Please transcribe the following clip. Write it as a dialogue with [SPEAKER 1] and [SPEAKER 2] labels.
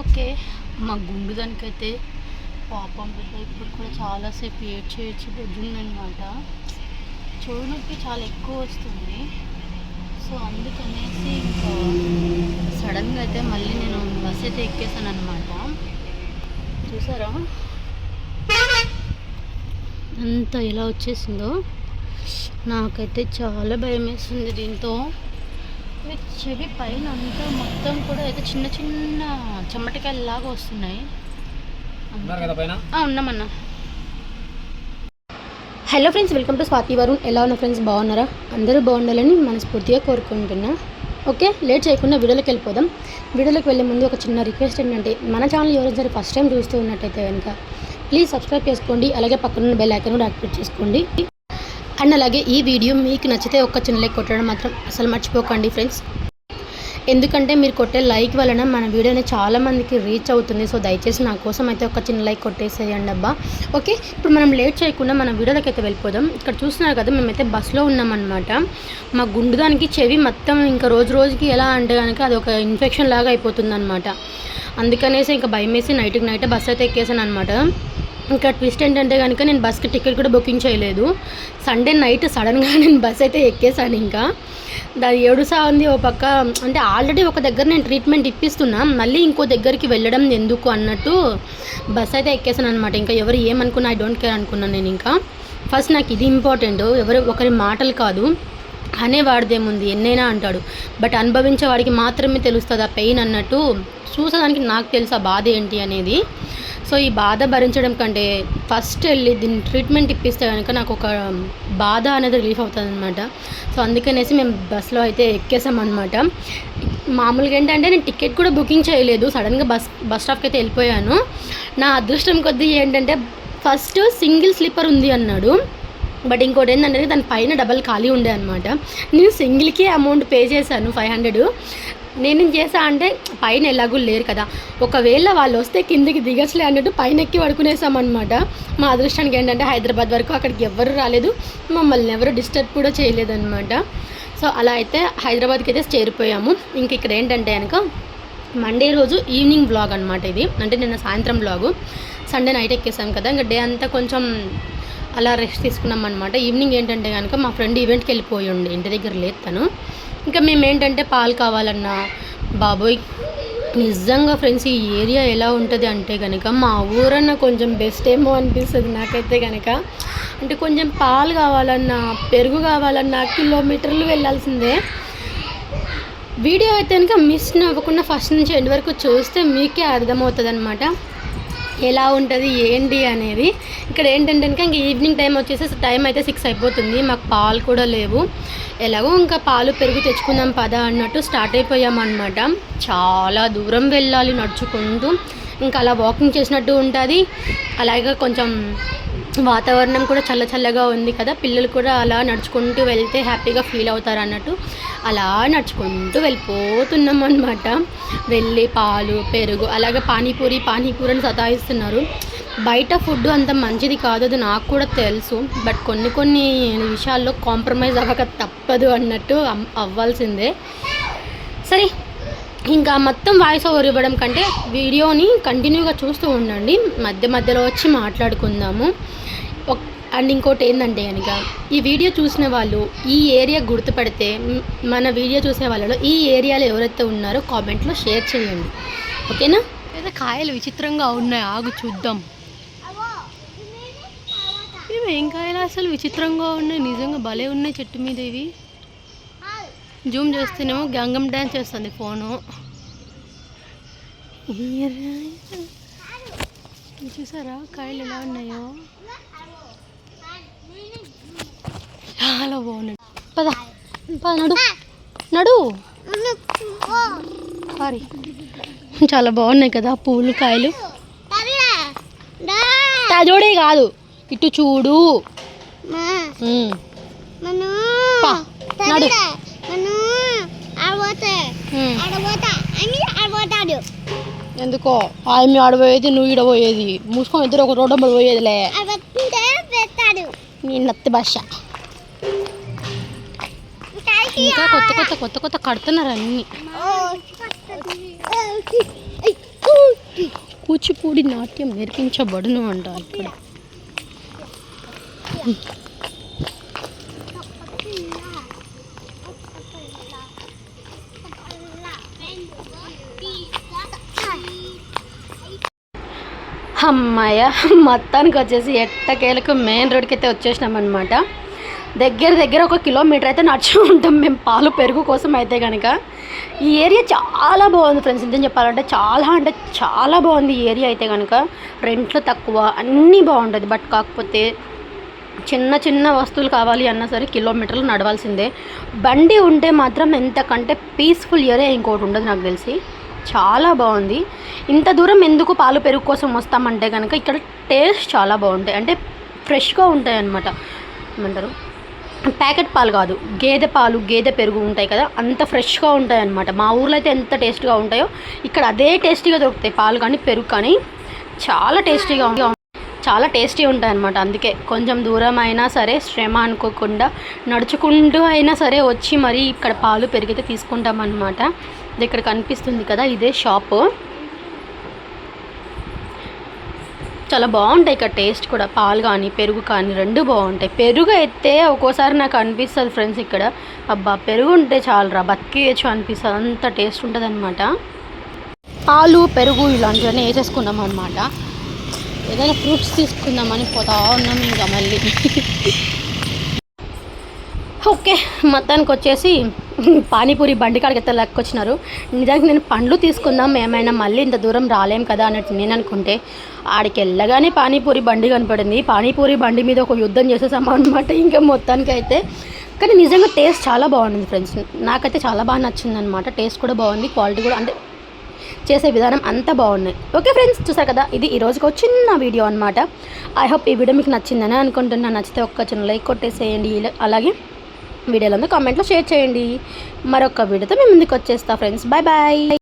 [SPEAKER 1] Okay. మా గుండు దానికైతే పాపం బిడ్డ ఇప్పుడు కూడా చాలాసేపు ఏడ్చి ఏడ్చి అనమాట చెవు నొప్పి చాలా ఎక్కువ వస్తుంది. సో అందుకనేసి ఇంకా సడన్గా అయితే మళ్ళీ నేను బస్ అయితే ఎక్కేసాను అనమాట చూసారా? అంత ఎలా వచ్చేసిందో నాకైతే చాలా భయం వేస్తుంది దీంతో. చెవి పైన అంతా మొత్తం కూడా అయితే చిన్న చిన్న చెమటకాయలు లాగా వస్తున్నాయి ఉన్నామన్నా.
[SPEAKER 2] Hello friends welcome to Swathi Varun. ఎలా ఉన్న ఫ్రెండ్స్? బాగున్నారా? అందరూ బాగుండాలని మనస్ఫూర్తిగా కోరుకుంటున్నా. ఓకే లేట్ చేయకుండా వీడియోలోకి వెళ్ళిపోదాం. వీడియోలోకి వెళ్ళే ముందు ఒక చిన్న రిక్వెస్ట్ ఏంటంటే మన ఛానల్ ఎవరైనా సరే ఫస్ట్ టైం చూస్తూ ఉన్నట్టయితే కనుక ప్లీజ్ సబ్స్క్రైబ్ చేసుకోండి. అలాగే పక్కన బెల్ ఐకాన్ కూడా యాక్టివేట్ చేసుకోండి. అండ్ అలాగే ఈ వీడియో మీకు నచ్చితే ఒక చిన్న లైక్ కొట్టడం మాత్రం అసలు మర్చిపోకండి ఫ్రెండ్స్. ఎందుకంటే మీరు కొట్టే లైక్ వలన మన వీడియో అనేది రీచ్ అవుతుంది. సో దయచేసి నా కోసం అయితే ఒక చిన్న లైక్ కొట్టేసేయండి అబ్బా. ఓకే ఇప్పుడు మనం లేట్ చేయకుండా మన వీడియోలోకి అయితే వెళ్ళిపోదాం. ఇక్కడ చూస్తున్నారు కదా మేమైతే బస్సులో ఉన్నామన్నమాట. మా గుండుదానికి చెవి మొత్తం ఇంకా రోజు రోజుకి ఎలా అంటే కనుక అది ఒక ఇన్ఫెక్షన్ లాగా అయిపోతుంది అనమాట అందుకనేసి ఇంకా భయం వేసి నైట్కి నైట్ బస్ అయితే ఎక్కేసాను అనమాట ఇంకా ట్విస్ట్ ఏంటంటే కనుక నేను బస్కి టికెట్ కూడా బుకింగ్ చేయలేదు. సండే నైట్ సడన్గా నేను బస్ అయితే ఎక్కేసాను ఇంకా. దాని ఏడుసా ఉంది ఓ పక్క. అంటే ఆల్రెడీ ఒక దగ్గర నేను ట్రీట్మెంట్ ఇప్పిస్తున్నా. మళ్ళీ ఇంకో దగ్గరికి వెళ్ళడం ఎందుకు అన్నట్టు బస్ అయితే ఎక్కేసాను అనమాట ఇంకా ఎవరు ఏమనుకున్నా ఐ డోంట్ కేర్ అనుకున్నాను నేను ఇంకా. ఫస్ట్ నాకు ఇది ఇంపార్టెంట్ ఎవరు ఒకరి మాటలు కాదు. అనేవాడిదేముంది ఎన్నైనా అంటాడు. బట్ అనుభవించే వాడికి మాత్రమే తెలుస్తుంది ఆ పెయిన్ అన్నట్టు. చూసేదానికి నాకు తెలుసు ఆ బాధ ఏంటి అనేది. సో ఈ బాధ భరించడం కంటే ఫస్ట్ వెళ్ళి దీన్ని ట్రీట్మెంట్ ఇప్పిస్తే కనుక నాకు ఒక బాధ అనేది రిలీఫ్ అవుతుంది అనమాట సో అందుకనేసి మేము బస్సులో అయితే ఎక్కేసామన్నమాట. మామూలుగా ఏంటంటే నేను టికెట్ కూడా బుకింగ్ చేయలేదు. సడన్గా బస్ బస్ స్టాప్కి అయితే వెళ్ళిపోయాను. నా అదృష్టం కొద్దీ ఏంటంటే ఫస్ట్ సింగిల్ స్లీపర్ ఉంది అన్నాడు. బట్ ఇంకోటి ఏంటంటే దాని పైన డబల్ ఖాళీ ఉండే అనమాట నేను సింగిల్కి అమౌంట్ పే చేశాను ఫైవ్ హండ్రెడ్ నేనేం చేసా అంటే పైన ఎలాగూ లేరు కదా. ఒకవేళ వాళ్ళు వస్తే కిందికి దిగచ్చులే అన్నట్టు పైన ఎక్కి పడుకునేసామన్నమాట. మా అదృష్టానికి ఏంటంటే హైదరాబాద్ వరకు అక్కడికి ఎవరు రాలేదు. మమ్మల్ని ఎవరు డిస్టర్బ్ కూడా చేయలేదన్నమాట. సో అలా అయితే హైదరాబాద్కి అయితే చేరిపోయాము. ఇంక ఇక్కడ ఏంటంటే కనుక మండే రోజు ఈవినింగ్ బ్లాగ్ అనమాట ఇది. అంటే నిన్న సాయంత్రం బ్లాగు. సండే నైట్ ఎక్కేసాం కదా. ఇంకా డే అంతా కొంచెం అలా రెస్ట్ తీసుకున్నాం అనమాట ఈవినింగ్ ఏంటంటే కనుక మా ఫ్రెండ్ ఈవెంట్కి వెళ్ళిపోయి ఉండే. ఇంటి దగ్గర లేదు తను. ఇంకా మేము ఏంటంటే పాలు కావాలన్నా బాబోయ్ నిజంగా ఫ్రెండ్స్ ఈ ఏరియా ఎలా ఉంటుంది? అంటే కనుక మా ఊరన్న కొంచెం బెస్ట్ ఏమో అనిపిస్తుంది నాకైతే కనుక అంటే కొంచెం పాలు కావాలన్నా పెరుగు కావాలన్నా కిలోమీటర్లు వెళ్ళాల్సిందే. వీడియో అయితే కనుక మిస్ అవ్వకుండా ఫస్ట్ నుంచి ఎండ్ వరకు చూస్తే మీకే అర్థమవుతుంది అనమాట ఎలా ఉంటుంది ఏంటి అనేది. ఇక్కడ ఏంటంటే కనుక ఇంక ఈవినింగ్ టైం వచ్చేసి టైం అయితే సిక్స్ అయిపోతుంది. మాకు పాలు కూడా లేవు. ఎలాగో ఇంకా పాలు పెరుగు తెచ్చుకుందాం పదా అన్నట్టు స్టార్ట్ అయిపోయామన్నమాట చాలా దూరం వెళ్ళాలి నడుచుకుంటూ. ఇంకా అలా వాకింగ్ చేసినట్టు ఉంటుంది. అలాగే కొంచెం వాతావరణం కూడా చల్ల చల్లగా ఉంది కదా. పిల్లలు కూడా అలా నడుచుకుంటూ వెళ్తే హ్యాపీగా ఫీల్ అవుతారు అన్నట్టు. అలా నడుచుకుంటూ వెళ్ళిపోతున్నాం అనమాట వెళ్ళి పాలు పెరుగు అలాగే పానీపూరి పానీపూరి అని సతాయిస్తున్నారు. బయట ఫుడ్ అంత మంచిది కాదు అది నాకు కూడా తెలుసు. బట్ కొన్ని కొన్ని విషయాల్లో కాంప్రమైజ్ అవ్వక తప్పదు అన్నట్టు అమ్- అవ్వాల్సిందే. సరే ఇంకా మొత్తం వాయిస్ ఓవర్ ఇవ్వడం కంటే వీడియోని కంటిన్యూగా చూస్తూ ఉండండి. మధ్య మధ్యలో వచ్చి మాట్లాడుకుందాము. అండ్ ఇంకోటి ఏంటంటే కనుక ఈ వీడియో చూసిన వాళ్ళు ఈ ఏరియా గుర్తుపడితే మన వీడియో చూసే వాళ్ళలో ఈ ఏరియాలో ఎవరైతే ఉన్నారో కామెంట్లో షేర్ చేయండి. ఓకేనా? లేదా కాయలు విచిత్రంగా ఉన్నాయి ఆగు చూద్దాం. ఏం కాయలు అసలు విచిత్రంగా ఉన్నాయి? నిజంగా భలే ఉన్నాయి చెట్టు మీద ఇవి. జూమ్ చేస్తేనేమో గంగం డ్యాన్స్ చేస్తుంది ఫోను. చూసారా? కాయలు ఎలా ఉన్నాయో? చాలా బాగున్నాయి. పద నడు నడు. సారీ. చాలా బాగున్నాయి కదా పూలు కాయలు. తజోడే కాదు. ఇటు చూడు. ఎందుకో? ఆమె ఆడబోయేది నువ్వు ఈడబోయేది మూసుకొని ఇద్దరు ఒక రోడ్డు పోయేదిలే. నీ నత్తి భాష. ఇంకా కొత్త కొత్త కొత్త కొత్త కడుతున్నారు అన్ని. కూచిపూడి నాట్యం నేర్పించబడును అంట ఇక్కడ. అమ్మాయ మొత్తానికి వచ్చేసి ఎట్టకేలకు మెయిన్ రోడ్కి అయితే వచ్చేసినాం అనమాట దగ్గర దగ్గర ఒక కిలోమీటర్ అయితే నడిచి ఉంటాం మేము పాలు పెరుగు కోసం అయితే కనుక ఈ ఏరియా చాలా బాగుంది ఫ్రెండ్స్ నిజం చెప్పాలంటే చాలా అంటే చాలా బాగుంది ఈ ఏరియా అయితే కనుక రెంట్లు తక్కువ అన్నీ బాగుంటుంది. బట్ కాకపోతే చిన్న చిన్న వస్తువులు కావాలి అన్నా సరే కిలోమీటర్లు నడవాల్సిందే. బండి ఉంటే మాత్రం ఎంతకంటే పీస్ఫుల్ ఇయరే ఇంకోటి ఉండదు నాకు తెలిసి. చాలా బాగుంది. ఇంత దూరం ఎందుకు పాలు పెరుగు కోసం వస్తామంటే కనుక ఇక్కడ టేస్ట్ చాలా బాగుంటాయి. అంటే ఫ్రెష్గా ఉంటాయి అనమాట ఏమంటారు? ప్యాకెట్ పాలు కాదు గేదె పాలు గేదె పెరుగు ఉంటాయి కదా అంత ఫ్రెష్గా ఉంటాయి అనమాట మా ఊర్లో అయితే ఎంత టేస్ట్గా ఉంటాయో ఇక్కడ అదే టేస్టీగా దొరుకుతాయి పాలు కానీ పెరుగు కానీ. చాలా టేస్టీగా ఉంటాయి. చాలా టేస్టీ ఉంటాయి అన్నమాట. అందుకే కొంచెం దూరం అయినా సరే శ్రమ అనుకోకుండా నడుచుకుంటూ అయినా సరే వచ్చి మరీ ఇక్కడ పాలు పెరిగితే తీసుకుంటాం అనమాట ఇక్కడ కనిపిస్తుంది కదా ఇదే షాపు. చాలా బాగుంటాయి ఇక్కడ టేస్ట్ కూడా. పాలు కానీ పెరుగు కానీ రెండు బాగుంటాయి. పెరుగు అయితే ఒక్కోసారి నాకు అనిపిస్తుంది ఫ్రెండ్స్ ఇక్కడ. అబ్బా పెరుగు ఉంటే చాలురా బతికేయచ్చు అనిపిస్తుంది. అంత టేస్ట్ ఉంటుంది అనమాట పాలు పెరుగు ఇలాంటివన్నీ వేసేసుకున్నాం అనమాట ఏదైనా ఫ్రూట్స్ తీసుకుందామని పోతా ఉన్నాం ఇంకా మళ్ళీ. ఓకే మొత్తానికి వచ్చేసి పానీపూరి బండి కాడికి అయితే లెక్కొచ్చినారు. నిజానికి నేను పండ్లు తీసుకుందాం ఏమైనా మళ్ళీ ఇంత దూరం రాలేం కదా అన్నట్టు నేను అనుకుంటే ఆడికి వెళ్ళగానే పానీపూరి బండి కనపడింది. పానీపూరి బండి మీద ఒక యుద్ధం చేసేసాము అనమాట ఇంకా మొత్తానికి అయితే కానీ నిజంగా టేస్ట్ చాలా బాగుంది ఫ్రెండ్స్. నాకైతే చాలా బాగా నచ్చింది అనమాట టేస్ట్ కూడా బాగుంది క్వాలిటీ కూడా అంటే చేసే విధానం అంతా బాగున్నాయి. ఓకే ఫ్రెండ్స్ చూసారు కదా? ఇది ఈ రోజుకి ఒక చిన్న వీడియో అనమాట ఐ హోప్ ఈ వీడియో మీకు నచ్చిందని అనుకుంటున్నాను. నచ్చితే ఒక్క చిన్న లైక్ కొట్టేసేయండి. అలాగే వీడియోలందరూ కామెంట్లో షేర్ చేయండి. మరొక వీడియోతో మేము ముందుకు వచ్చేస్తా ఫ్రెండ్స్. Bye bye